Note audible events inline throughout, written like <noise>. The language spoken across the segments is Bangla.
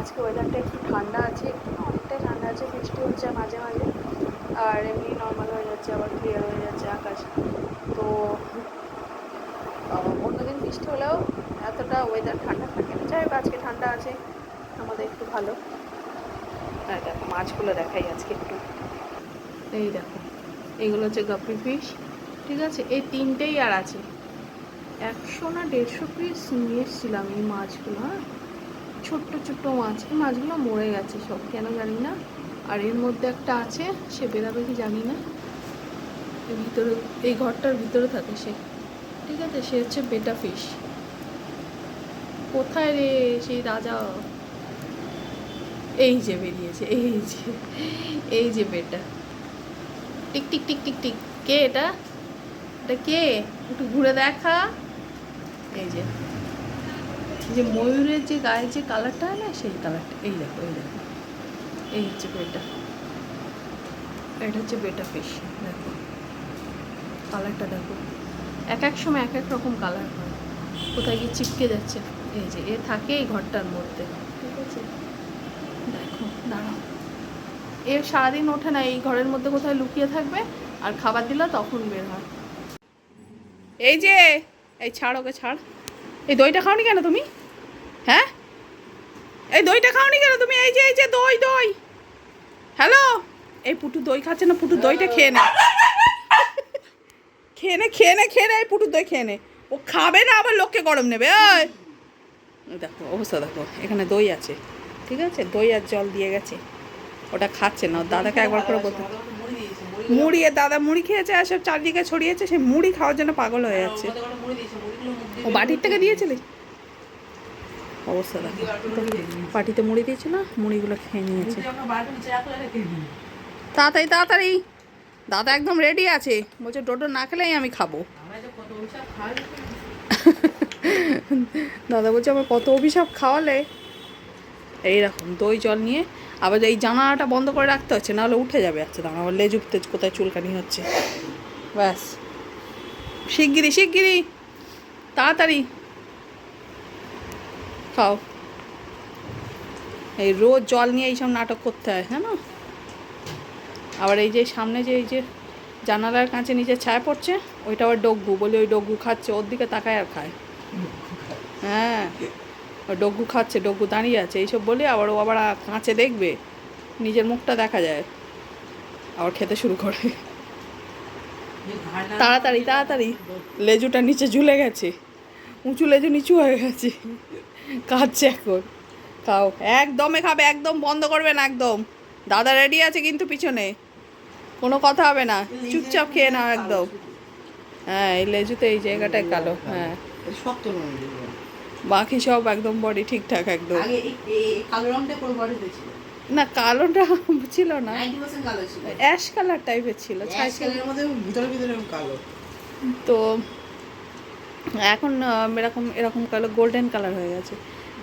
আজকে ওয়েদারটা একটু ঠান্ডা আছে, একটু অনেকটাই ঠান্ডা আছে, বৃষ্টি হচ্ছে মাঝে মাঝে। আর এমনি নর্মাল হয়ে যাচ্ছে, আবার ক্লিয়ার হয়ে যাচ্ছে আকাশ। তো অন্যদিন বৃষ্টি হলেও এতটা ওয়েদার ঠান্ডা থাকে না। যাই হোক, আজকে ঠান্ডা আছে, আমাদের একটু ভালো। হ্যাঁ দেখো, মাছগুলো দেখাই আজকে একটু। এই দেখো এইগুলো হচ্ছে গাপ্পি ফিশ ঠিক আছে? এই তিনটেই আর আছে। একশো না দেড়শো পিস নিয়ে এসেছিলাম এই মাছগুলো হ্যাঁ? ছোট্ট ছোট্ট মাছ এই মাছগুলো মরে গেছে সব, কেন জানি না। আর এর মধ্যে একটা আছে, সে বেরাবে কি জানি না। ভিতরে এই ঘরটার ভিতরে থাকে সে। ঠিক আছে, সে হচ্ছে বেটা ফিশ কোথায় রে সেই রাজা? এই যে বেরিয়েছে, এই যে এই যে বেটা। Tick tick tick tick tick. কে এটা? এটা কে? একটু ঘুরে দেখা। এই যে। যে ময়ূরের যে গায়ের যে কালারটা হয় না, সেই কালারটা এই দেখো এই দেখো। এই হচ্ছে বেটা এটা হচ্ছে বেটা ফিশ দেখো। কালারটা দেখো। এক এক সময় এক এক রকম কালার হয়। কোথায় গিয়ে চিপকে যাচ্ছে। এই যে, এ থাকে এই ঘরটার মধ্যে। ঠিক আছে? দেখো, দাঁড়াও। এ সারাদিন ওঠে না, এই ঘরের মধ্যে কোথায় লুকিয়ে থাকবে? আর খাবার দিলে তখন বের হয়। এই যে, এই ছাড় ওকে, ছাড়। এই দইটা খাওনি কেন তুমি? হ্যাঁ? এই দইটা খাওনি কেন তুমি? এই যে এই যে দই দই। হ্যালো? এই পুটু দই খাচ্ছে না পুটু দইটা খেয়ে নে। খেয়ে নে খেয়ে নে খেয়ে নে এই পুটু দই খেয়ে নে। ও খাবে না আবার লোককে গরম নেবে ওই দেখো অবস্থা দেখো এখানে দই আছে ঠিক আছে? দই আর জল দিয়ে গেছে। ওটা খাচ্ছে না দাদাকে একবার করে বলতে। মুড়ি দাদা মুড়ি খেয়েছে আর সব চারদিকে ছড়িয়েছে সেই মুড়ি খাওয়ার জন্য পাগল হয়ে যাচ্ছে। ও বাটির থেকে দিয়েছিলে? অবস্থা দেখো। পাটিতে মুড়ি দিয়েছে না? মুড়িগুলো খেয়ে নিয়েছে। তাড়াতাড়ি তাড়াতাড়ি। দাদা একদম রেডি আছে। বলছে, ডোডো না খেলেই আমি খাব। দাদা বলছে আমার কত অভিশাপ খাওয়ালে? এইরকম দই, জল নিয়ে আবার এই জানালাটা বন্ধ করে রাখতে হচ্ছে, নাহলে উঠে যাবে আচ্ছা দাঁড়া আবার লেজ উঠতে কোথায় চুলকানি হচ্ছে। ব্যাস। শিগগিরি শিগগিরি তাড়াতাড়ি। খাও। এই রোজ জল নিয়ে এইসব নাটক করতে হয় হ্যাঁ আবার এই যে সামনে যে এই যে জানালার কাছে নিচে ছায়া পড়ছে, ওইটা আবার ডগ্গু বলে ওই ডগ্গু খাচ্ছে, ওর দিকে তাকায় আর খায়। হ্যাঁ ডগ্গু খাচ্ছে ডগ্গু দাঁড়িয়ে আছে, এইসব বলে আবার ও আবার কাঁচে দেখবে, নিজের মুখটা দেখা যায়, আবার খেতে শুরু করে। তাড়াতাড়ি তাড়াতাড়ি, লেজুটা নিচে ঝুলে গেছে, উঁচু লেজু নিচু হয়ে গেছে। কাঁদছে এখন। খাও। একদমে খাবে একদম বন্ধ করবে না একদম। দাদা রেডি আছে কিন্তু পিছনে। কোনো কথা হবে না। চুপচাপ খেয়ে নাও একদম। হ্যাঁ এই লেজুতে এই জায়গাটায় কালো। হ্যাঁ। বাকি সব একদম বডি ঠিকঠাক একদম। না কালোটা <laughs> ছিল না। অ্যাশ কালার টাইপের ছিল। তো এখন এরকম এরকম কালো গোল্ডেন কালার হয়ে গেছে।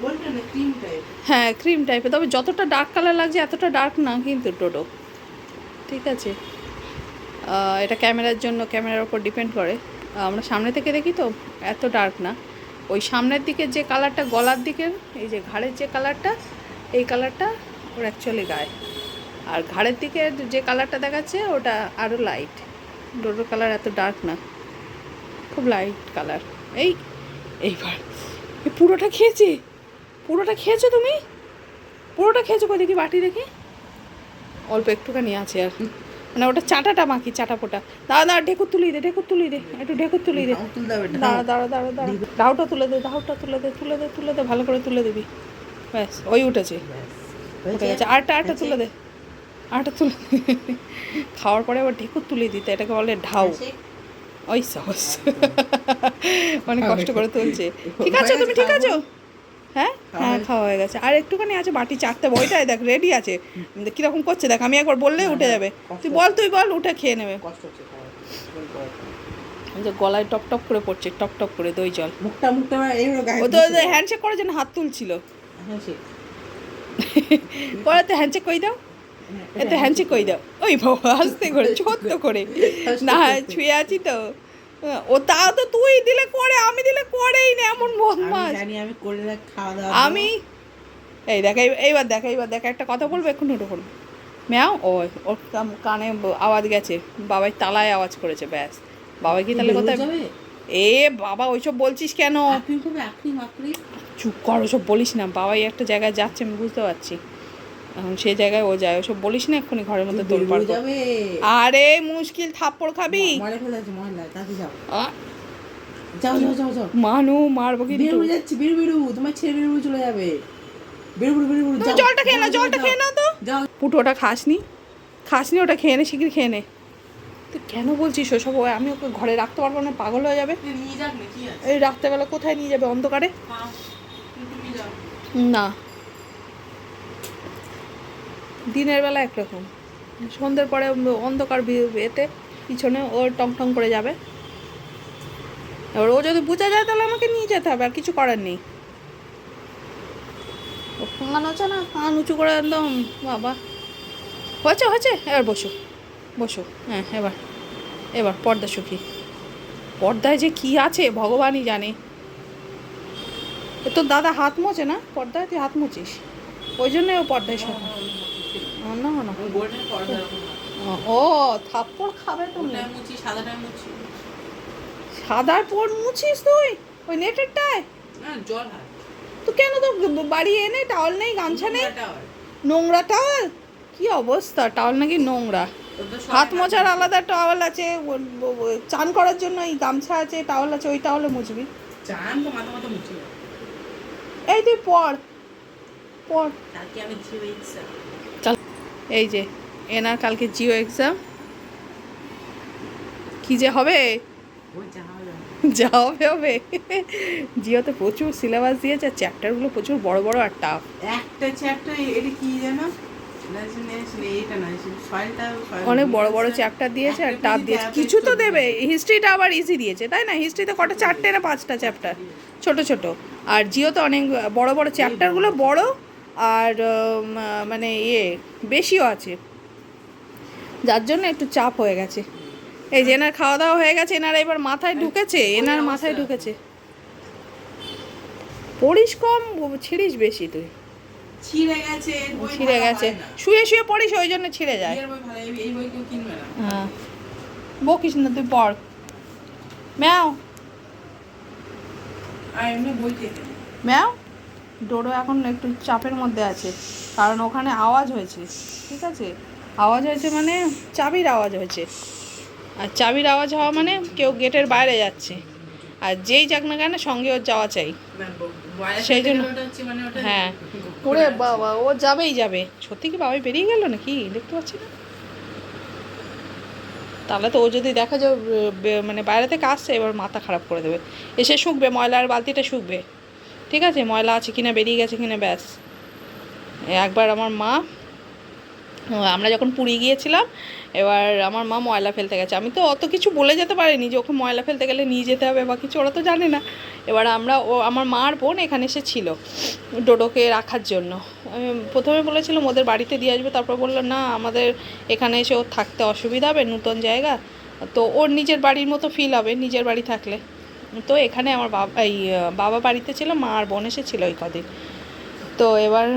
গোল্ডেন ক্রিম টাইপ হ্যাঁ ক্রিম টাইপের তবে যতটা ডার্ক কালার লাগছে এতটা ডার্ক না কিন্তু টোটো ঠিক আছে? এটা ক্যামেরার জন্য ক্যামেরার ওপর ডিপেন্ড করে। আমরা সামনে থেকে দেখি তো এত ডার্ক না। ওই সামনের দিকে যে কালারটা গলার দিকের এই যে ঘাড়ের যে কালারটা এই কালারটা ওর অ্যাকচুয়ালি গায়ে। আর ঘাড়ের দিকে যে কালারটা দেখাচ্ছে ওটা আরও লাইট ডোডোর কালার এত ডার্ক না। খুব লাইট কালার এই এইবার। এ পুরোটা খেয়েছে? পুরোটা খেয়েছো তুমি? পুরোটা খেয়েছো কই দেখি বাটি দেখি। অল্প একটুখানি আছে আর। মানে ওটা চাটাটা মাখি চাটা পোটা দাঁড়া দাঁড়া ঢেকুর তুলি দে ঢেকুর তুলি দে। একটু ঢেকুর তুলি দে। দাঁড়া দাঁড়া দাঁড়া দাঁড়া। দাউটা তুলে দে দাউটা তুলে দে তুলে দে তুলে দে ভালো করে তুলে দিবি। ব্যাস ওই উঠেছে। উঠে গেছে। আরটা আরটা তুলে দে। আরটা তুলে খাওয়ার পরে আবার ঢেকুর তুলে দিতে এটাকে বলে ঢাউ। ওই সহজ মানে কষ্ট করে তুলছে। ঠিক আছে তুমি ঠিক আছো? হ্যাঁ? হ্যাঁ খাওয়া হয়ে গেছে। আর একটুখানি আছে বাটি চারটে বইটাই দেখ রেডি আছে। কীরকম করছে দেখ আমি একবার বললেই উঠে যাবে। তুই বল তুই বল উঠে খেয়ে নেবে। যে গলায় টপ টপ করে পড়ছে টপ টপ করে দই জল। মুখটা মুখটা ও তো হ্যান্ডশেক করে যেন হাত তুলছিল। হ্যাঁ পরে তো হ্যান্ডশেক কই দাও। এতে হ্যান্ডশেক কই দাও? ওই বাবা আস্তে করে ছোট্ট করে। না ছুঁয়ে আছি তো। ও তাও তো তুই দিলে করে আমি দিলে করেই না এমন বদমাস জানি আমি করলে না খাওয়া দাওয়া আমি এই দেখ এইবার দেখ এইবার দেখ একটা কথা বলব এখন উঠে পড়বে। ম্যাও ও ওর কানে আওয়াজ গেছে। বাবাই তালায় আওয়াজ করেছে ব্যাস। বাবাই কি তাহলে কোথায় এ বাবা ওইসব বলছিস কেন? করবে চুপ কর ওসব বলিস না। বাবাই একটা জায়গায় যাচ্ছে আমি বুঝতে পারছি। এখন সেই জায়গায় ও যায়। ওসব বলিস না এক্ষুনি ঘরের মধ্যে তোর আরে মুশকিল থাপ্পড় খাবি। মানু মারবো কিন্তু বেরোবে যাচ্ছে বেরো বেরো। তোমার ছেড়ে বেরোবে চলে যাবে। বেরো বেরো বেরো বেরো জলটা খেয়ে যাও, জলটা খেয়ে নাও তো। যাও। পুটু ওটা খাসনি? খাসনি ওটা খেয়ে নে শিগগির খেয়ে নে। তুই কেন বলছিস ওসব? ও আমি ওকে ঘরে রাখতে পারব না পাগল হয়ে যাবে। নিয়ে যাক না কি আছে? এই রাত্রেবেলা কোথায় নিয়ে যাবে? অন্ধকারে? হ্যাঁ, না। দিনের বেলা একরকম। সন্ধ্যের পরে অন্ধকার এতে পিছনে ও টং টং করে যাবে। এবার ও যদি বুঝা যায় তাহলে আমাকে নিয়ে যেতে হবে, আর কিছু করার নেই। কান হচ্ছে না? কান উঁচু করে একদম, বাবা। হয়েছে হয়েছে। এবার বসো বসো। হ্যাঁ এবার এবার পর্দা সুখী পর্দায় যে কি আছে, ভগবানই জানে। তোর দাদা হাত মোছে না? পর্দায় তুই হাত মুছিস। ওই জন্য ও পর্দায় শোন না না। আমি গোল্ডেন পর্দা এরকম। ও থাপ্পড় খাবে তুমি। সাদার পর মুছিস তুই? ওই নেটেরটায় জল তো কেন তো বাড়ি এনে টাওয়াল নেই গামছা নেই? নোংরা টাওয়াল। কি অবস্থা? টাওয়াল নাকি নোংরা? হাত মোছার আলাদা টাওয়াল আছে চান করার জন্য এই গামছা আছে টাওয়াল আছে ওই টাওয়ালে মুছবি। চান তো মাথা মাথা মুছি। এই তুই পড় পড়। কালকে আমি এই যে এনার কালকে জিও এক্সাম। কি যে হবে? যা হবে হবে। জিওতে প্রচুর সিলেবাস দিয়েছে আর চ্যাপ্টারগুলো প্রচুর বড় বড় আর টাফ একটা চ্যাপ্টার এটা কি জানো এটা না সয়েলটা অনেক বড় বড় চ্যাপ্টার দিয়েছে আর টাফ দিয়েছে। কিছু তো দেবে। হিস্ট্রিটা আবার ইজি দিয়েছে তাই না? হিস্ট্রিতে কটা চারটে না পাঁচটা চ্যাপ্টার ছোট ছোট। আর জিও তো অনেক বড় বড় চ্যাপ্টারগুলো বড় আর মানে ইয়ে বেশিও আছে। যার জন্য একটু চাপ হয়ে গেছে। এই যে এনার খাওয়া দাওয়া হয়ে গেছে এনার এবার মাথায় ঢুকেছে এনার মাথায় ঢুকেছে। পড়িস কম ছিড়িস বেশি তুই। ছিঁড়ে গেছে ছিঁড়ে গেছে। শুয়ে শুয়ে পড়িস ওই জন্য ছিঁড়ে যায়। হ্যাঁ। বকিস না তুই পড়। ম্যাও। ম্যাও। ডোডো এখন একটু চাপের মধ্যে আছে কারণ ওখানে আওয়াজ হয়েছে ঠিক আছে? আওয়াজ হয়েছে মানে চাবির আওয়াজ হয়েছে। আর চাবির আওয়াজ হওয়া মানে কেউ গেটের বাইরে যাচ্ছে। আর যেই যাক না কেন সঙ্গে ওর যাওয়া চাই। সেই জন্য- মানে হ্যাঁ। ওরে বাবা ও যাবেই যাবে। সত্যি কি বাবাই বেরিয়ে গেল নাকি? দেখতে পাচ্ছি না। তাহলে তো ও যদি দেখা যায় মানে বাইরে থেকে আসছে এবার মাথা খারাপ করে দেবে। এসে শুকবে ময়লার বালতিটা শুকবে। ঠিক আছে, ময়লা আছে কিনা বেরিয়ে গেছে কিনা, ব্যাস। একবার আমার মা আমরা যখন পুরী গিয়েছিলাম, এবার আমার মা ময়লা ফেলতে গেছে। আমি তো অত কিছু বলে যেতে পারিনি যে ওকে ময়লা ফেলতে গেলে নিয়ে যেতে হবে বা কিছু, ওরা তো জানে না। এবার আমরা, ও, আমার মার বোন এখানে এসে ছিল ডোডোকে রাখার জন্য। প্রথমে বলেছিলাম ওদের বাড়িতে দিয়ে আসবে, তারপর বলল, না, আমাদের এখানে এসে ওর থাকতে অসুবিধা হবে, নতুন জায়গা। তো ওর নিজের বাড়ির মতো ফিল হবে, নিজের বাড়ি থাকলে। তো এখানে আমার বাবা এই বাবা বাড়িতে ছিল, মা আর বোন এসেছিল ওই কদিন। তো এবার